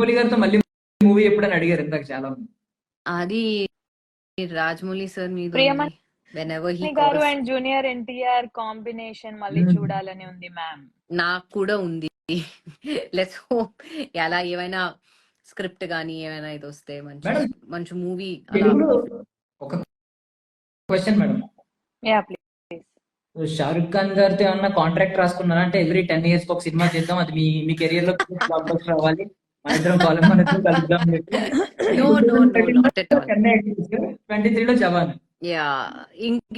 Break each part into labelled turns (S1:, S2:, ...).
S1: రాజమౌళి గారితో మళ్ళీ మూవీ ఎప్పుడని అడిగారు ఇందాక చాలా మంది.
S2: అది రాజమౌళి సార్ మీద
S3: ప్రియమణి
S2: వెన్ ఎవర్ హీ
S3: గారు అండ్ జూనియర్ ఎన్టీఆర్ కాంబినేషన్ మళ్ళీ
S1: Hmm.
S3: చూడాలని ఉంది మ్యామ్.
S2: నాకు కూడా ఉంది. లెట్స్ హోప్ ఎలా ఏమైనా స్క్రిప్ట్ గానీ ఏమైనా ఇది వస్తే మంచి మంచి మూవీ
S1: ఒక question madam.
S3: Yeah please.
S1: Shahrukh Khan గారితో ఏమన్నా కాంట్రాక్ట్ రాసుకున్నారా? అంటే ఎవ్రీ టెన్ ఇయర్స్ ఒక సినిమా చేద్దాం. అది మీ మీ కెరియర్లో బ్లాక్ ఇద్దరం కలుద్దాం. చెన్నై ట్వంటీ త్రీలో జవాన్
S2: యా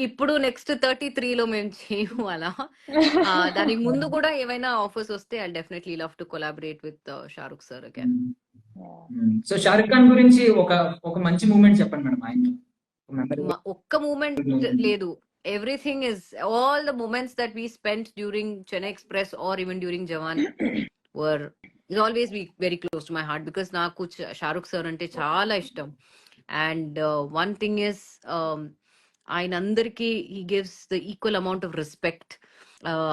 S2: ఇప్పుడు నెక్స్ట్ థర్టీ త్రీ లో మేము చేయము అలా. దానికి ముందు కూడా ఏమైనా ఆఫర్స్ వస్తే I definitely love to collaborate with Shahrukh sir again
S1: so Shahrukh Khan గురించి ఒక ఒక మంచి మూమెంట్ చెప్పండి మేడం memory.
S2: ఒక్క మూమెంట్ లేదు. Everything is all the moments that we spend during Chennai Express or even during Jawan were is always be very close to my heart because నాకు Shahrukh sir అంటే చాలా ఇష్టం. అండ్ వన్ థింగ్ ఇస్ ఆయన అందరికీ he gives the equal amount of respect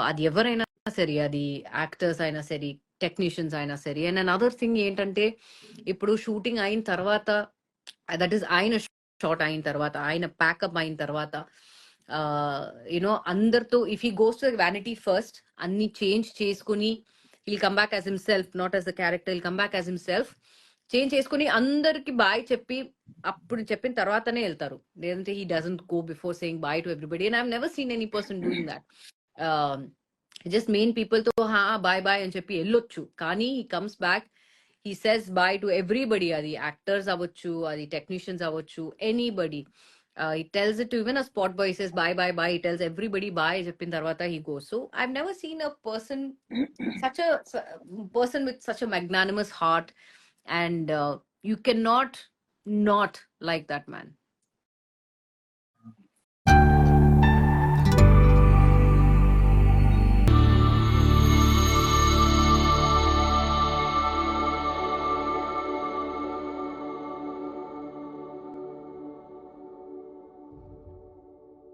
S2: అది ఎవరైనా సరే అది యాక్టర్స్ అయినా సరే టెక్నీషియన్స్ అయినా సరే. అండ్ అదర్ థింగ్ ఏంటంటే ఇప్పుడు షూటింగ్ అయిన తర్వాత దట్ ఈస్ ఆయన షార్ట్ అయిన తర్వాత ఆయన ప్యాకప్ అయిన తర్వాత uh, యూనో అందరితో if he goes to vanity first అన్ని చేంజ్ చేసుకుని will come back as himself not as a character will come back as himself change చేసుకుని అందరికి బాయ్ చెప్పి అప్పుడు చెప్పిన తర్వాతనే వెళ్తారు. లేదంటే he doesn't go before saying bye to everybody and I'm never seen any person doing that just main పీపుల్తో హా bye bye అని చెప్పి వెళ్ళొచ్చు. కానీ he comes back he says bye to everybody అది యాక్టర్స్ అవ్వచ్చు అది టెక్నీషియన్స్ అవ్వచ్చు anybody Uh, he tells it to even a spot boy. He says, bye, bye, bye. He tells everybody bye. Japin Darwata, he goes. So I've never seen a person, such a uh, person with such a magnanimous heart. And uh, you cannot not like that man.